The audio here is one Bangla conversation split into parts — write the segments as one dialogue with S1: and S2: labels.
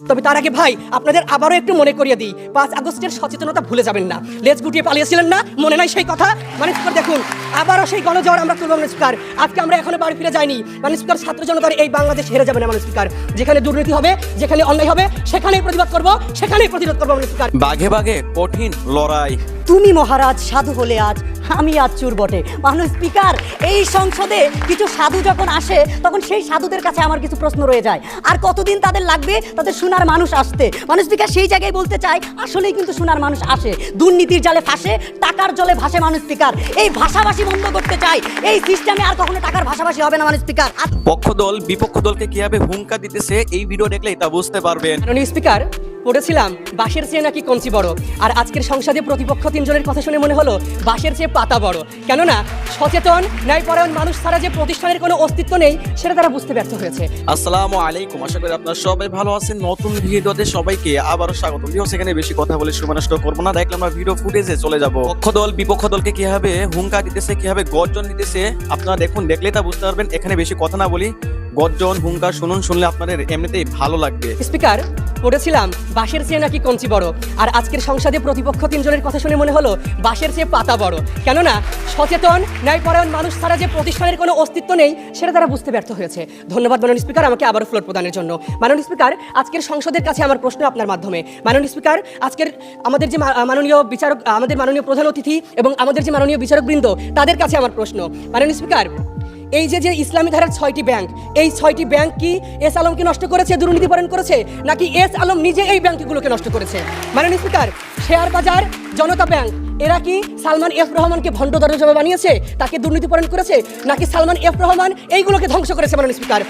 S1: তবে তার আগে ভাই আপনাদের আবারও একটু মনে করিয়ে দিই পাঁচ আগস্টের সচেতনতা ভুলে যাবেন না। লেজ গুটিয়ে পালিয়েছিলেন না মনে নাই সেই কথা? মানে স্পিকার দেখুন আবারও সেই গণজোয়ার আমরা তুলব স্পিকার। আজকে আমরা এখনও বাড়ি ফিরে যাইনি। মানে স্পিকার ছাত্র জনতার এই বাংলাদেশ হেরে যাবে না মানে স্পিকার। যেখানে দুর্নীতি হবে যেখানে অন্যায় হবে সেখানেই প্রতিবাদ করব সেখানেই প্রতিরোধ করব মানে স্পিকার।
S2: বাঘে বাঘে কঠিন লড়াই।
S3: তুমি মহারাজ সাধু হলে আজ আমি আজ চুর বটে। মানুষ স্পিকার এই সংসদে কিছু সাধু যখন আসে তখন সেই সাধুদের কাছে আমার কিছু প্রশ্ন রয়ে যায়। আর কতদিন তাদের লাগবে? তাদের সোনার মানুষ আসতে। মানুষ স্পিকার সেই জায়গায় বলতে চাই আসলেই কিন্তু সোনার মানুষ আসে। দুর্নীতির জালে ফাঁসে টাকার জলে ভাসে মানুষ স্পিকার। এই ভাষাভাষী বন্ধ করতে চাই। এই সিস্টেমে আর কখনো টাকার ভাষাভাষী হবে না মানুষ স্পিকার।
S2: পক্ষ দল বিপক্ষ দলকে কীভাবে হুঙ্কা দিতেছে এই ভিডিও দেখলে এটা বুঝতে পারবেন।
S1: স্পিকার পড়েছিলাম বাঁশের চেয়ে নাকি কঞ্চি বড়। আর আজকের সংসদে প্রতিপক্ষ তিনজনের কথা শুনে মনে হলো বাঁশের চেয়ে পাতা বড়। কেননা সচেতন ন্যায়পরায়ণ মানুষ ছাড়া যে প্রতিষ্ঠানের কোনো অস্তিত্ব নেই সেটা তারা বুঝতে ব্যর্থ হয়েছে।
S2: আসসালামু আলাইকুম আশা করি আপনারা সবাই ভালো আছেন। নতুন ভিডিওতে সবাইকে আবারও স্বাগত ভিডিও সেখানে বেশি কথা বলে সময় নষ্ট করব না। দেখলাম আমরা ভিডিও ফুটেজে চলে যাব। পক্ষ দল বিপক্ষ দলকে কীভাবে হুঙ্কা দিতেছে কীভাবে গর্জন দিতেছে আপনারা দেখুন দেখলে তা বুঝতে পারবেন। এখানে বেশি কথা না বলি গর্জন হুঙ্কা শুনুন শুনলে আপনাদের এমনিতেই ভালো লাগবে।
S1: স্পিকার পড়েছিলাম, বাঁশের চেয়ে নাকি কঞ্চি বড়। আর আজকের সংসদে প্রতিপক্ষ তিনজনের কথা শুনে মনে হলো, বাঁশের চেয়ে পাতা বড়। কেননা, সচেতন, ন্যায়পরায়ণ মানুষ ছাড়া যে প্রতিষ্ঠানের কোনো অস্তিত্ব নেই, সেটা তারা বুঝতে ব্যর্থ হয়েছে। ধন্যবাদ, মাননীয় স্পিকার, আমাকে আবার ফ্লোর প্রদানের জন্য। মাননীয় স্পিকার, আজকের সংসদের কাছে আমার প্রশ্ন আপনার মাধ্যমে। মাননীয় স্পিকার, আজকের আমাদের যে মাননীয় বিচারক, আমাদের মাননীয় প্রধান অতিথি এবং আমাদের যে মাননীয় বিচারকবৃন্দ, তাদের কাছে আমার প্রশ্ন। মাননীয় স্পিকার এই যে যে ইসলামী ধারার ছয়টি ব্যাংক, এই ছয়টি ব্যাংক কি এস আলমকে নষ্ট করেছে দুর্নীতিপরণ করেছে, নাকি এস আলম নিজে এই ব্যাংকগুলোকে নষ্ট করেছে? মাননীয় স্পিকার, শেয়ার বাজার জনতা ব্যাংক এরা কি সালমান এফ রহমানকে ভণ্ড দরজমা বানিয়েছে? তাকে দুর্নীতিপরণ করেছে? নাকি সালমান এফ রহমান এইগুলোকে ধ্বংস করেছে, মাননীয় স্পিকার?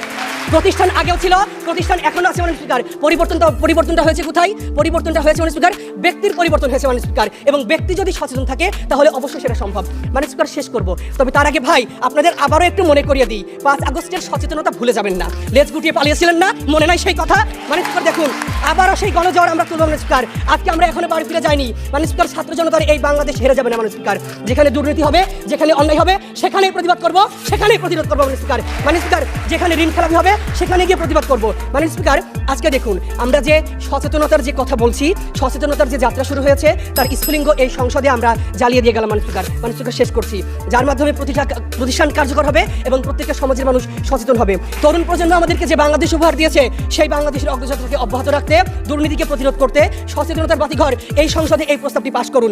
S1: প্রতিষ্ঠান আগেও ছিল, প্রতিষ্ঠান এখনও আছে, মাননীয় স্পিকার। পরিবর্তনটা পরিবর্তনটা হয়েছে কোথায়? পরিবর্তনটা হয়েছে, মাননীয় স্পিকার, ব্যক্তির পরিবর্তন হয়েছে, মাননীয় স্পিকার। এবং ব্যক্তি যদি সচেতন থাকে, তাহলে অবশ্যই সেটা সম্ভব। মাননীয় স্পিকার, শেষ করব। তবে তার আগে ভাই, আপনাদের আবারও একটু মনে করিয়ে দিই, পাঁচ আগস্টের সচেতনতা ভুলে যাবেন না। লেজ গুটিয়ে পালিয়েছিলেন না? মনে নাই সেই কথা? মাননীয় স্পিকার, দেখুন, আবারও সেই গণজোয়ার আমরা তুলব, মাননীয় স্পিকার। আজকে আমরা এখনও বাড়ি ফিরে যাইনি। মাননীয় স্পিকার, ছাত্র জনতার এই বাংলাদেশ হেরে যাবে না মাননীয় স্পিকার যেখানে দুর্নীতি হবে, যেখানে অন্যায় হবে, সেখানেই প্রতিবাদ করব, সেখানেই প্রতিরোধ করব মাননীয় স্পিকার মাননীয় স্পিকার যেখানে ঋণ খেলাপি হবে, সেখানে গিয়ে প্রতিবাদ করব। মাননীয় স্পিকার আজকে দেখুন, আমরা যে সচেতনতার যে কথা বলছি, সচেতনতার যে যাত্রা শুরু হয়েছে, তার স্ফুলিঙ্গ এই সংসদে আমরা জ্বালিয়ে দিয়ে গেলাম মাননীয় স্পিকার মাননীয় স্পিকার শেষ করছি। যার মাধ্যমে প্রতিটা প্রতিষ্ঠান কার্যকর হবে এবং প্রত্যেকটা সমাজের মানুষ সচেতন হবে। তরুণ প্রজন্ম আমাদেরকে যে বাংলাদেশ উপহার দিয়েছে, সেই বাংলাদেশের অগ্রযাত্রাকে অব্যাহত রাখতে, দুর্নীতিকে প্রতিরোধ করতে সচেতনতার বাতিঘর এই সংসদে এই প্রস্তাবটি পাশ করুন।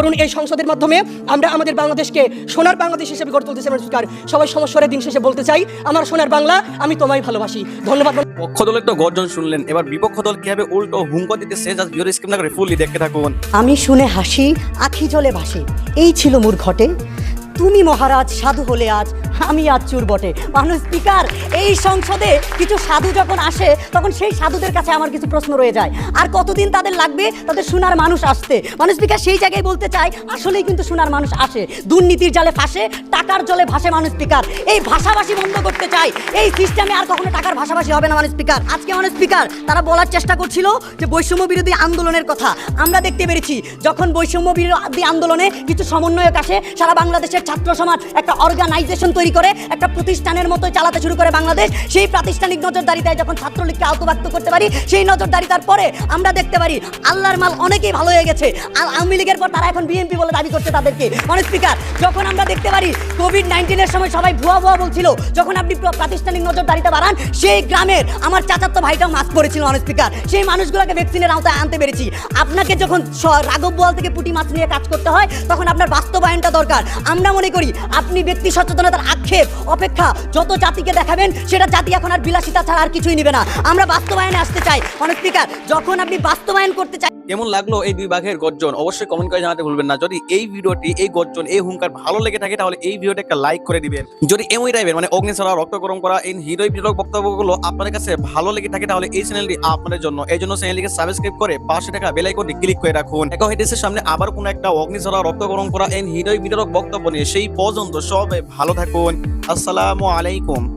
S1: চিরতরুণ এই সংসদের মাধ্যমে আমরা আমাদের বাংলাদেশকে সোনার বাংলাদেশ হিসেবে গড়ে তুলতেছি চাই সরকার সবাই সমস্যার দিন শেষে বলতে চাই আমার সোনার বাংলা আমি তোমায় ভালোবাসি। ধন্যবাদ।
S2: পক্ষ দলের তো গর্জন শুনলেন এবার বিপক্ষ দল কীভাবে উল্টো হুঙ্কা দিতেছে জাস্ট ভিডিও স্কিপ না করে ফুললি দেখতে থাকুন।
S3: আমি শুনে হাসি আখি জলে ভাসি এই ছিল মোর ঘটে তুমি মহারাজ সাধু হলে আজ আমি আজ চুর বটে। মানুষ স্পিকার, এই সংসদে কিছু সাধু যখন আসে, তখন সেই সাধুদের কাছে আমার কিছু প্রশ্ন রয়ে যায়। আর কতদিন তাদের লাগবে? তাদের সোনার মানুষ আসতে। মানুষ স্পিকার সেই জায়গায় বলতে চায়, আসলেই কিন্তু সোনার মানুষ আসে। দুর্নীতির জালে ফাঁসে, টাকার জলে ভাসে মানুষ স্পিকার। এই ভাষাভাষী বন্ধ করতে চায়। এই সিস্টেমে আর কখনো টাকার ভাষাভাষী হবে না মানুষ স্পিকার। আজকে মানুষ স্পিকার, তারা বলার চেষ্টা করছিল যে বৈষম্য বিরোধী আন্দোলনের কথা। আমরা দেখতে পেরেছি, যখন বৈষম্য বিরোধী আন্দোলনে কিছু সমন্বয়ক আসে, সারা বাংলাদেশের ছাত্র সমাজ একটা অর্গানাইজেশন তৈরি করে একটা প্রতিষ্ঠানের মতো চালাতে শুরু করে বাংলাদেশ। সেই প্রাতিষ্ঠানিক নজরদারিতায় যখন ছাত্রলীগকে আওতবাক্ত করতে পারি, সেই নজরদারিতার পরে আমরা দেখতে পারি আল্লাহর মাল অনেকেই ভালো হয়ে গেছে। আর আওয়ামী লীগের পর তারা এখন বিএনপি বলে দাবি করছে তাদেরকে। অনেক স্পিকার যখন আমরা দেখতে পারি কোভিড নাইন্টিনের সময় সবাই ভুয়া ভুয়া বলছিল, যখন আপনি প্রাতিষ্ঠানিক নজরদারিতা বাড়ান, সেই গ্রামের আমার চাচার তো ভাইটাও মাস্ক পরেছিল অনেক স্পিকার সেই মানুষগুলোকে ভ্যাকসিনের আওতায় আনতে পেরেছি। আপনাকে যখন রাঘব বোয়াল থেকে পুঁটি মাছ নিয়ে কাজ করতে হয়, তখন আপনার বাস্তবায়নটা দরকার। আমরা মনে করি আপনি ব্যক্তি সচেতনতার আক্ষেপ, অপেক্ষা। যত জাতিকে দেখাবেন, সেটা জাতি এখন আর বিলাসিতা ছাড়া আর কিছুই নিবে না। আমরা বাস্তবায়নে আসতে চাই। অনেক স্পিকার যখন আপনি বাস্তবায়ন করতে চাই
S2: কেমন লাগল এই দুই বাঘের গর্জন? অবশ্যই কমেন্ট করে জানাতে ভুলবেন না। যদি এই ভিডিওটি, এই গর্জন, এই হুঙ্কার ভালো লেগে থাকে, তাহলে এই ভিডিওটা একটা লাইক করে দিবেন। যদি এমই টাইপের মানে অগ্নি ছড়া, রক্ত গরম করা এই হিরোই ভিডিও বক্তব্যগুলো আপনাদের কাছে ভালো লেগে থাকে, তাহলে এই চ্যানেলটি আপনাদের জন্য। এই জন্য চ্যানেলটিকে সাবস্ক্রাইব করে পাশে থাকা বেল আইকনটি ক্লিক করে রাখুন। দেখা হইতেছে সামনে আবার কোনো একটা অগ্নি ছড়া, রক্ত গরম করা এই হিরোই ভিডিও বক্তব্য নিয়ে। সেই পর্যন্ত সবাই ভালো থাকুন। আসসালামু আলাইকুম।